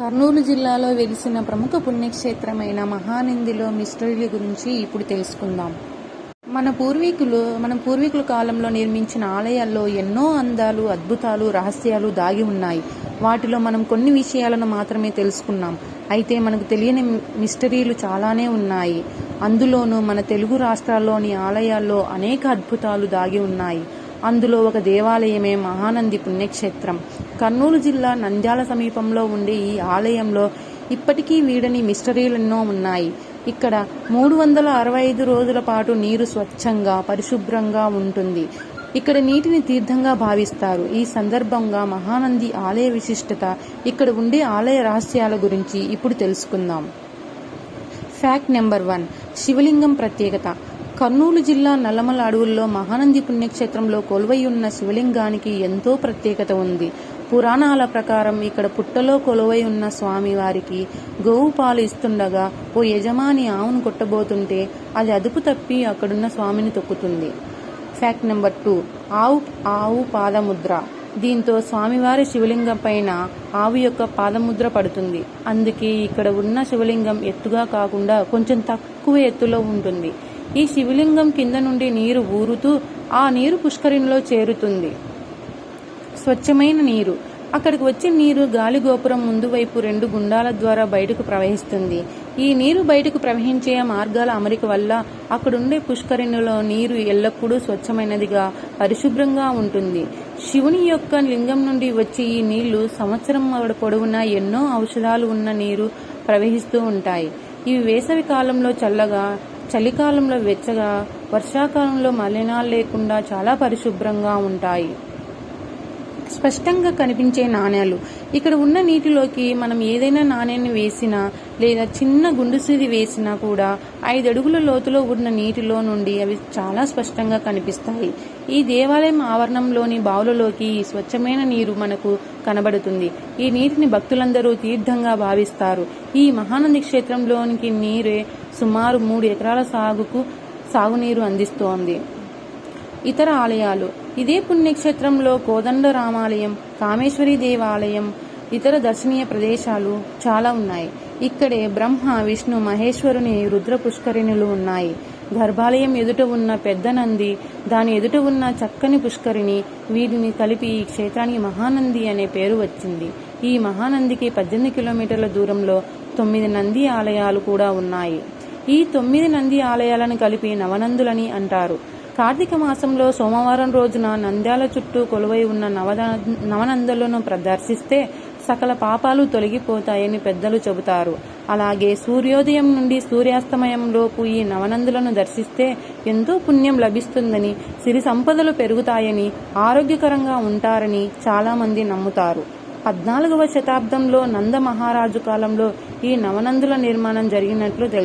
కర్నూలు జిల్లాలో వెలిసిన ప్రముఖ పుణ్యక్షేత్రమైన మహానందిలో మిస్టరీల గురించి ఇప్పుడు తెలుసుకుందాం. మన పూర్వీకులు మన పూర్వీకుల కాలంలో నిర్మించిన ఆలయాల్లో ఎన్నో అందాలు అద్భుతాలు రహస్యాలు దాగి ఉన్నాయి. వాటిలో మనం కొన్ని విషయాలను మాత్రమే తెలుసుకున్నాం. అయితే మనకు తెలియని మిస్టరీలు చాలానే ఉన్నాయి. అందులోనూ మన తెలుగు రాష్ట్రాల్లోని ఆలయాల్లో అనేక అద్భుతాలు దాగి ఉన్నాయి. అందులో ఒక దేవాలయమే మహానంది పుణ్యక్షేత్రం. కర్నూలు జిల్లా నంద్యాల సమీపంలో ఉండే ఈ ఆలయంలో ఇప్పటికీ వీడని మిస్టరీలెన్నో ఉన్నాయి. ఇక్కడ మూడు వందల అరవై ఐదు రోజుల పాటు నీరు స్వచ్ఛంగా పరిశుభ్రంగా ఉంటుంది. ఇక్కడ నీటిని తీర్థంగా భావిస్తారు. ఈ సందర్భంగా మహానంది ఆలయ విశిష్టత ఇక్కడ ఉండే ఆలయ రహస్యాల గురించి ఇప్పుడు తెలుసుకుందాం. ఫ్యాక్ట్ నెంబర్ వన్ శివలింగం ప్రత్యేకత. కర్నూలు జిల్లా నల్లమల అడవుల్లో మహానంది పుణ్యక్షేత్రంలో కొలువై ఉన్న శివలింగానికి ఎంతో ప్రత్యేకత ఉంది. పురాణాల ప్రకారం ఇక్కడ పుట్టలో కొలువై ఉన్న స్వామి వారికి గోవు పాలు ఇస్తుండగా ఓ యజమాని ఆవును కొట్టబోతుంటే అది అదుపు తప్పి అక్కడున్న స్వామిని తొక్కుతుంది. ఫ్యాక్ట్ నెంబర్ టూ ఆవు ఆవు పాదముద్ర. దీంతో స్వామివారి శివలింగం పైన ఆవు యొక్క పాదముద్ర పడుతుంది. అందుకే ఇక్కడ ఉన్న శివలింగం ఎత్తుగా కాకుండా కొంచెం తక్కువ ఎత్తులో ఉంటుంది. ఈ శివలింగం కింద నుండి నీరు ఊరుతూ ఆ నీరు పుష్కరిణిలో చేరుతుంది. స్వచ్ఛమైన నీరు. అక్కడికి వచ్చే నీరు గాలి గోపురం ముందు వైపు రెండు గుండాల ద్వారా బయటకు ప్రవహిస్తుంది. ఈ నీరు బయటకు ప్రవహించే మార్గాల అమరిక వల్ల అక్కడుండే పుష్కరిణిలో నీరు ఎల్లప్పుడూ స్వచ్ఛమైనదిగా పరిశుభ్రంగా ఉంటుంది. శివుని యొక్క లింగం నుండి వచ్చే ఈ నీళ్ళు సంవత్సరం పొడవునా ఎన్నో ఔషధాలు ఉన్న నీరు ప్రవహిస్తూ ఉంటాయి. ఇవి వేసవి కాలంలో చల్లగా చలికాలంలో వెచ్చగా వర్షాకాలంలో మలినాలు లేకుండా చాలా పరిశుభ్రంగా ఉంటాయి. స్పష్టంగా కనిపించే నాణేలు. ఇక్కడ ఉన్న నీటిలోకి మనం ఏదైనా నాణ్యాన్ని వేసినా లేదా చిన్న గుండుసిది వేసినా కూడా ఐదు అడుగుల లోతులో ఉన్న నీటిలో నుండి అవి చాలా స్పష్టంగా కనిపిస్తాయి. ఈ దేవాలయం ఆవరణంలోని బావులలోకి ఈ స్వచ్ఛమైన నీరు మనకు కనబడుతుంది. ఈ నీటిని భక్తులందరూ తీర్థంగా భావిస్తారు. ఈ మహానంది క్షేత్రంలోనికి నీరే సుమారు మూడు ఎకరాల సాగుకు సాగునీరు అందిస్తోంది. ఇతర ఆలయాలు ఇదే పుణ్యక్షేత్రంలో కోదండ రామాలయం కామేశ్వరి దేవాలయం ఇతర దర్శనీయ ప్రదేశాలు చాలా ఉన్నాయి. ఇక్కడే బ్రహ్మ విష్ణు మహేశ్వరుని రుద్ర పుష్కరిణులు ఉన్నాయి. గర్భాలయం ఎదుట ఉన్న పెద్ద నంది దాని ఎదుట ఉన్న చక్కని పుష్కరిణి వీటిని కలిపి ఈ క్షేత్రానికి మహానంది అనే పేరు వచ్చింది. ఈ మహానందికి పద్దెనిమిది కిలోమీటర్ల దూరంలో తొమ్మిది నంది ఆలయాలు కూడా ఉన్నాయి. ఈ తొమ్మిది నంది ఆలయాలను కలిపి నవనందులని అంటారు. కార్తీక మాసంలో సోమవారం రోజున నంద్యాల చుట్టూ కొలువై ఉన్న నవద నవనందులను ప్రదర్శిస్తే సకల పాపాలు తొలగిపోతాయని పెద్దలు చెబుతారు. అలాగే సూర్యోదయం నుండి సూర్యాస్తమయంలోపు ఈ నవనందులను దర్శిస్తే ఎంతో పుణ్యం లభిస్తుందని సిరి సంపదలు పెరుగుతాయని ఆరోగ్యకరంగా ఉంటారని చాలామంది నమ్ముతారు. పద్నాలుగవ శతాబ్దంలో నంద మహారాజు కాలంలో ఈ నవనందుల నిర్మాణం జరిగినట్లు తెలుసు